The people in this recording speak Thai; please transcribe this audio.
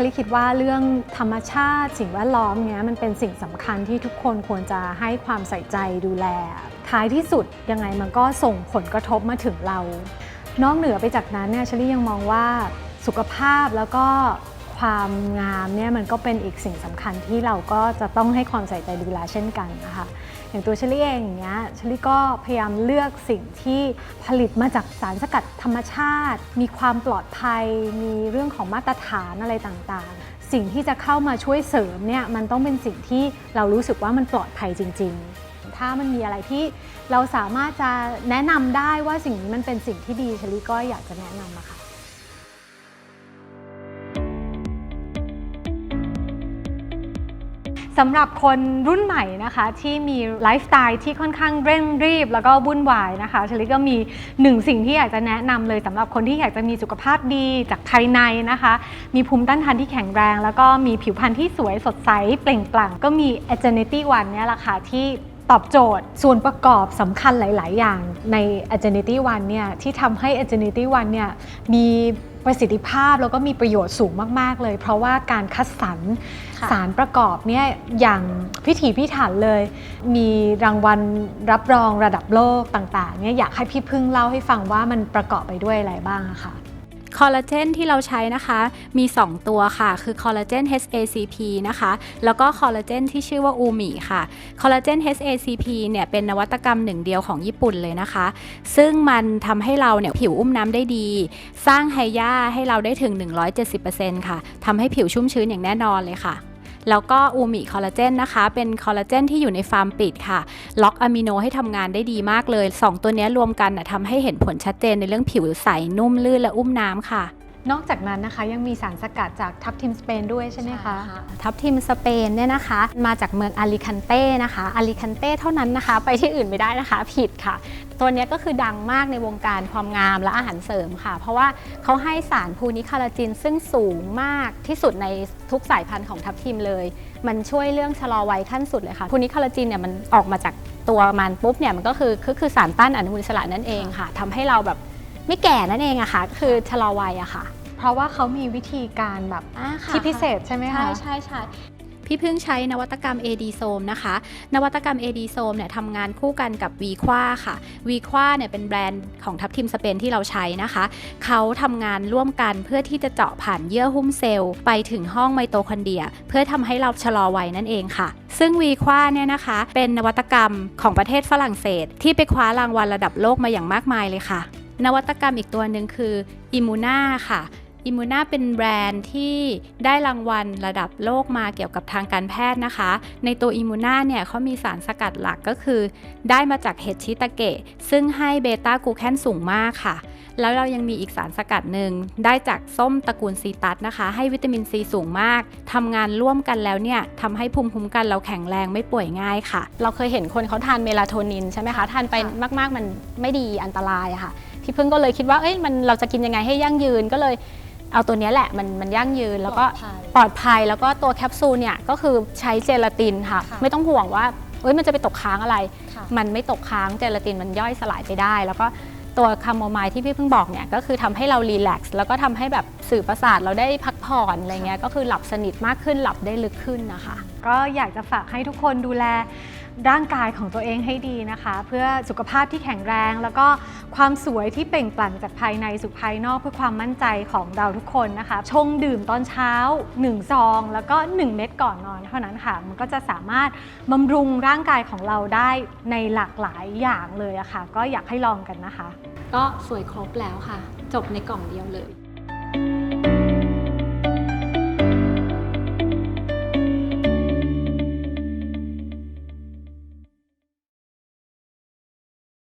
ชลิคิดว่าเรื่องธรรมชาติสิ่งแวดล้อมเนี้ยมันเป็นสิ่งสำคัญที่ทุกคนควรจะให้ความใส่ใจดูแล ท้ายที่สุดยังไงมันก็ส่งผลกระทบมาถึงเรา นอกเหนือไปจากนั้นเนี่ยชลิยังมองว่าสุขภาพแล้วก็ความงามเนี่ยมันก็เป็นอีกสิ่งสำคัญที่เราก็จะต้องให้ความใส่ใจดูแลเช่นกันนะคะ อย่างตัวเชลี่เองอย่างเงี้ยเชลี่ก็พยายามเลือกสิ่งที่ผลิตมาจากสารสกัดธรรมชาติ มีความปลอดภัย มีเรื่องของมาตรฐานอะไรต่างๆ สิ่งที่จะเข้ามาช่วยเสริมเนี่ยมันต้องเป็นสิ่งที่เรารู้สึกว่ามันปลอดภัยจริง ๆ ถ้ามันมีอะไรที่เราสามารถจะแนะนำได้ว่าสิ่งนี้มันเป็นสิ่งที่ดีเชลี่ก็อยากจะแนะนำอะค่ะ สำหรับคนรุ่นใหม่นะคะที่มีไลฟ์สไตล์ที่ค่อนข้างเร่งรีบ แล้วก็วุ่นวายนะคะชลิก็มีหนึ่งสิ่งที่อยากจะแนะนำเลยสำหรับคนที่อยากจะมีสุขภาพดีจากภายในนะคะ มีภูมิต้านทานที่แข็งแรง แล้วก็มีผิวพรรณที่สวยสดใสเปล่งปลั่งก็มี a g e n i t y One เนี่ยแหละค่ะที่ ตอบโจทย์ ส่วนประกอบสำคัญหลาย ๆ อย่างใน a g e n i t y One เนี่ยที่ทำให้ a g e n i t y One เนี่ยมีประสิทธิภาพแล้วก็มีประโยชน์สูงมาก ๆ เลย เพราะว่าการคัดสรรค่ะสารประกอบเนี่ยอย่างพิถีพิถันเลย มีรางวัลรับรองระดับโลกต่าง ๆ เนี่ยอยากให้พี่พึ่งเล่าให้ฟังว่ามันประกอบไปด้วยอะไรบ้างอะค่ะ คอลลาเจนที่เราใช้นะคะมี 2 ตัวค่ะ คือคอลลาเจน HACP นะคะ แล้วก็คอลลาเจนที่ชื่อว่าอูมิค่ะคอลลาเจน HACP เนี่ยเป็นนวัตกรรมหนึ่งเดียวของญี่ปุ่นเลยนะคะ ซึ่งมันทำให้เราเนี่ยผิวอุ้มน้ำได้ดี สร้างไฮยาให้เราได้ถึง 170%ค่ะทำให้ผิวชุ่มชื้นอย่างแน่นอนเลยค่ะ แล้วก็อูมิคอลลาเจนนะคะ เป็นคอลลาเจนที่อยู่ในฟาร์มปิดค่ะ ล็อกอะมิโนให้ทำงานได้ดีมากเลย 2 ตัวนี้รวมกันนะทำให้เห็นผลชัดเจนในเรื่องผิวใสนุ่มลื่นและอุ้มน้ำค่ะ นอกจากนั้นนะคะยังมีสารสกัดจากทับทิมสเปนด้วยใช่ไหมคะ ทับทิมสเปนเนี่ยนะคะ มาจากเมืองอาลิคันเต้นะคะอาลิคันเต้เท่านั้นนะคะ ไปที่อื่นไม่ได้นะคะ ผิดค่ะ ตัวนี้ก็คือดังมากในวงการความงามและอาหารเสริมค่ะ เพราะว่าเขาให้สารพูนิคาราจินซึ่งสูงมากที่สุดในทุกสายพันธุ์ของทับทิมเลย มันช่วยเรื่องชะลอวัยขั้นสุดเลยค่ะพูนิคาราจินเนี่ยมันออกมาจากตัวมันปุ๊บเนี่ยมันก็คือคือคือสารต้านอนุมูลอิสระนั่นเองค่ะทำให้เราแบบ ไม่แก่นั่นเองอะค่ะคือชะลอวัยอะค่ะ เพราะว่าเขามีวิธีการแบบอ่าค่ะที่พิเศษใช่ไหมคะ ใช่ใช่ใช่พี่เพิ่งใช้นวัตกรรม AD s o m นะคะ นวัตกรรม AD s o m เนี่ยทำงานคู่กันกับ v ีควาค่ะ v ีควาเนี่ยเป็นแบรนด์ของทัพทิมสเปนที่เราใช้นะคะ เขาทำงานร่วมกันเพื่อที่จะเจาะผ่านเยื่อหุ้มเซลล์ ไปถึงห้องไมโตคอนเดรีย เพื่อทำให้เราชะลอวัยนั่นเองค่ะ ซึ่ง v ีควาเนี่ยนะคะ เป็นนวัตกรรมของประเทศฝรั่งเศส ที่ไปคว้ารางวัลระดับโลกมาอย่างมากมายเลยค่ะ นวัตกรรมอีกตัวหนึ่งคืออิมูนาค่ะอิมูนาเป็นแบรนด์ที่ได้รางวัลระดับโลกมาเกี่ยวกับทางการแพทย์นะคะ ในตัวอิมูนาเนี่ยเขามีสารสกัดหลักก็คือ ได้มาจากเห็ดชิตาเกะ ซึ่งให้เบต้ากูแคนสูงมากค่ะ แล้วเรายังมีอีกสารสกัดหนึ่ง ได้จากส้มตระกูลซีตัสนะคะ ให้วิตามินซีสูงมากทำงานร่วมกันแล้วเนี่ยทำให้ภูมิคุ้มกันเราแข็งแรงไม่ป่วยง่ายค่ะ เราเคยเห็นคนเขาทานเมลาโทนินใช่ไหมคะทานไปมากๆมันไม่ดีอันตรายค่ะ พี่พึ่งก็เลยคิดว่าเอ้ยมันเราจะกินยังไงให้ยั่งยืนก็เลยเอาตัวเนี้ยแหละมันมันยั่งยืนแล้วก็ปลอดภัยแล้วก็ตัวแคปซูลเนี่ยก็คือใช้เจลาตินค่ะค่ะไม่ต้องห่วงว่าเอ้ยมันจะไปตกค้างอะไรค่ะมันไม่ตกค้างเจลาตินมันย่อยสลายไปได้ แล้วก็ตัวคาโมไมล์ที่พี่เพิ่งบอกเนี่ยก็คือทำให้เรารีแลกซ์แล้วก็ทำให้แบบสื่อประสาทเราได้พักผ่อนอะไรเงี้ยก็คือหลับสนิทมากขึ้นหลับได้ลึกขึ้นนะคะ ก็อยากจะฝากให้ทุกคนดูแล ร่างกายของตัวเองให้ดีนะคะ เพื่อสุขภาพที่แข็งแรง แล้วก็ความสวยที่เปล่งปลั่งจากภายในสู่ภายนอกเพื่อความมั่นใจของเราทุกคนนะคะ ชงดื่มตอนเช้า 1 ซอง แล้วก็ 1 เม็ดก่อนนอนเท่านั้นค่ะ มันก็จะสามารถบำรุงร่างกายของเราได้ในหลากหลายอย่างเลยอะค่ะ ก็อยากให้ลองกันนะคะ ก็สวยครบแล้วค่ะ จบในกล่องเดียวเลย